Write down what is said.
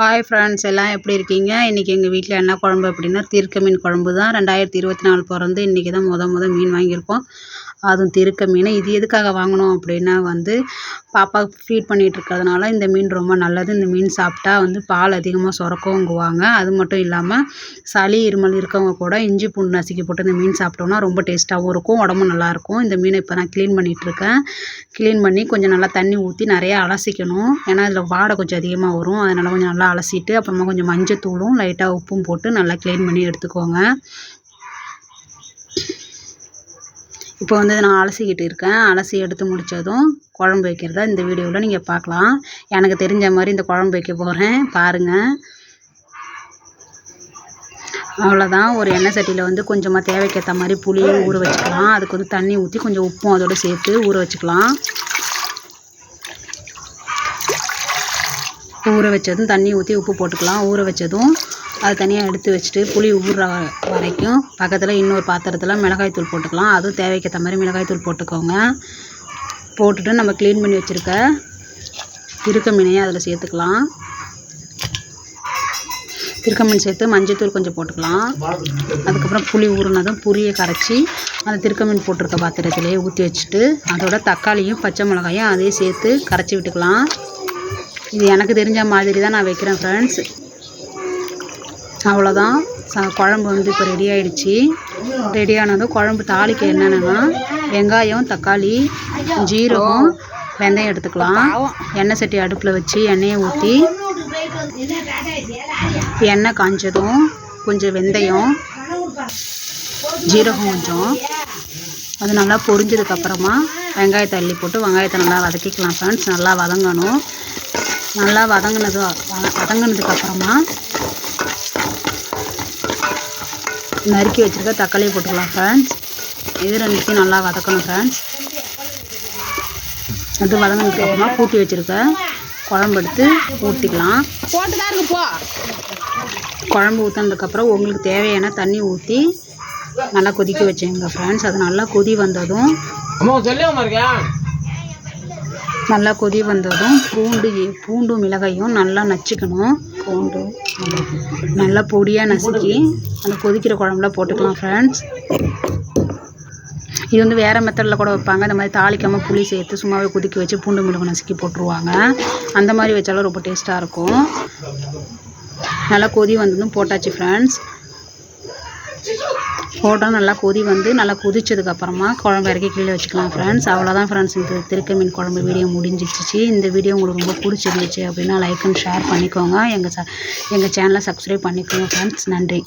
Hi friends எல்லாம் எப்படி இருக்கீங்க? இன்றைக்கி எங்கள் வீட்டில் என்ன குழம்பு அப்படின்னா தீர்க்க மீன் குழம்பு தான் ரெண்டாயிரத்தி இருபத்தி நாலு பிறந்து இன்றைக்கி தான் முத முத மீன் வாங்கியிருக்கோம். அதுவும் திருக்க மீன் இது எதுக்காக வாங்கினோம் அப்படின்னா வந்து பாப்பாவுக்கு ஃபீட் பண்ணிகிட்டு இருக்கிறதுனால இந்த மீன் ரொம்ப நல்லது. இந்த மீன் சாப்பிட்டா வந்து பால் அதிகமாக சுரக்குங்குவாங்க. அது மட்டும் இல்லாமல் சளி இருமல் இருக்கவங்க கூட இஞ்சி பூண்டு நசுக்கி போட்டு இந்த மீன் சாப்பிட்டோம்னா ரொம்ப டேஸ்ட்டாகவும் இருக்கும் உடம்பும் நல்லாயிருக்கும். இந்த மீனை இப்போ நான் க்ளீன் பண்ணிகிட்ருக்கேன் க்ளீன் பண்ணி கொஞ்சம் நல்லா தண்ணி ஊற்றி நிறையா அலசிக்கணும். ஏன்னா இதில் வாடை கொஞ்சம் அதிகமாக வரும். அதனால் கொஞ்சம் நல்லா அலசிட்டு அப்புறமா கொஞ்சம் மஞ்சத்தூளும் லைட்டாக உப்பும் போட்டு நல்லா க்ளீன் பண்ணி எடுத்துக்கோங்க. இப்போ வந்து நான் அலசிக்கிட்டு இருக்கேன். அலசி எடுத்து முடித்ததும் குழம்பு வைக்கிறத இந்த வீடியோவில் நீங்கள் பார்க்கலாம். எனக்கு தெரிஞ்ச மாதிரி இந்த குழம்பு வைக்க போகிறேன் பாருங்கள் அவ்வளோதான் ஒரு எண்ணெய் சட்டியில் வந்து கொஞ்சமாக தேவைக்கேற்ற மாதிரி புளியும் ஊற வச்சுக்கலாம். அதுக்கு வந்து தண்ணி ஊற்றி கொஞ்சம் உப்பும் அதோடு சேர்த்து ஊற வச்சுக்கலாம். ஊற வச்சதும் தண்ணி ஊற்றி உப்பு போட்டுக்கலாம். ஊற வச்சதும் அது தனியாக எடுத்து வச்சுட்டு புளி ஊறுற வரைக்கும் பக்கத்தில் இன்னொரு பாத்திரத்தில் மிளகாய்த்தூள் போட்டுக்கலாம். அதுவும் தேவைக்கேற்ற மாதிரி மிளகாய் தூள் போட்டுக்கோங்க. போட்டுட்டு நம்ம க்ளீன் பண்ணி வச்சுருக்க திருக்க மீனையும் அதில் சேர்த்துக்கலாம். திருக்க மீன் சேர்த்து மஞ்சத்தூள் கொஞ்சம் போட்டுக்கலாம். அதுக்கப்புறம் புளி ஊறினதும் புளியை கரைச்சி அந்த திருக்க மீன் போட்டிருக்க பாத்திரத்திலேயே ஊற்றி வச்சுட்டு அதோட தக்காளியும் பச்சை மிளகாயும் அதையும் சேர்த்து கரைச்சி விட்டுக்கலாம். இது எனக்கு தெரிஞ்ச மாதிரி தான் நான் வைக்கிறேன் ஃப்ரெண்ட்ஸ் அவ்வளோதான். ச குழம்பு வந்து இப்போ ரெடி ஆகிடுச்சி ரெடி ஆனதும் குழம்பு தாளிக்க என்னென்னா வெங்காயம் தக்காளி ஜீரகம் வெந்தயம் எடுத்துக்கலாம். எண்ணெய் சட்டி அடுப்பில் வச்சு எண்ணெயை ஊற்றி எண்ணெய் காஞ்சதும் கொஞ்சம் வெந்தயம் ஜீரகம் கொஞ்சம். அது நல்லா பொரிஞ்சதுக்கப்புறமா வெங்காயத்தை அள்ளி போட்டு வெங்காயத்தை நல்லா வதக்கிக்கலாம் ஃப்ரெண்ட்ஸ் நல்லா வதங்கணும். நல்லா வதங்கினது வதங்கினதுக்கப்புறமா நறுக்கி வச்சுருக்க தக்காளியை போட்டுக்கலாம் ஃப்ரெண்ட்ஸ் இது ரெண்டுத்தையும் நல்லா வதக்கணும் ஃப்ரெண்ட்ஸ் அது வதங்கினதுக்கப்புறமா கூட்டி வச்சுருக்க குழம்பு எடுத்து ஊற்றிக்கலாம் குழம்பு ஊற்றினதுக்கப்புறம் உங்களுக்கு தேவையான தண்ணி ஊற்றி நல்லா கொதிக்க வச்சுங்க ஃப்ரெண்ட்ஸ் அது நல்லா கொதி வந்ததும் நல்லா கொதி வந்ததும் பூண்டு பூண்டு மிளகாயும் நல்லா நச்சுக்கணும். பூண்டு. நல்லா பொடியாக நசுக்கி அந்த கொதிக்கிற குழம்புல போட்டுக்கலாம் ஃப்ரெண்ட்ஸ் இது வந்து வேறு மெத்தடில் கூட வைப்பாங்க. இந்த மாதிரி தாளிக்காமல் புளி சேர்த்து சும்மாவே கொதிக்க வச்சு பூண்டு மிளகு நசுக்கி போட்டுருவாங்க. அந்த மாதிரி வச்சாலும் ரொம்ப டேஸ்ட்டாக இருக்கும். நல்லா கொதி வந்ததும் போட்டாச்சு ஃப்ரெண்ட்ஸ் போட்டால் நல்லா கொதி வந்து நல்லா கொதிச்சதுக்கப்புறமா குழம்பு இறக்கி கீழே வச்சுக்கலாம் ஃப்ரெண்ட்ஸ் அவ்வளோதான் ஃப்ரெண்ட்ஸ் இந்த திருக்க மீன் குழம்பு வீடியோ முடிஞ்சிச்சு இந்த வீடியோ உங்களுக்கு ரொம்ப பிடிச்சிருந்துச்சு அப்படின்னா லைக் அண்ட் ஷேர் பண்ணிக்கோங்க. எங்கள் ச எங்கள் சேனலை சப்ஸ்கிரைப் பண்ணிக்கோங்க ஃப்ரெண்ட்ஸ் நன்றி.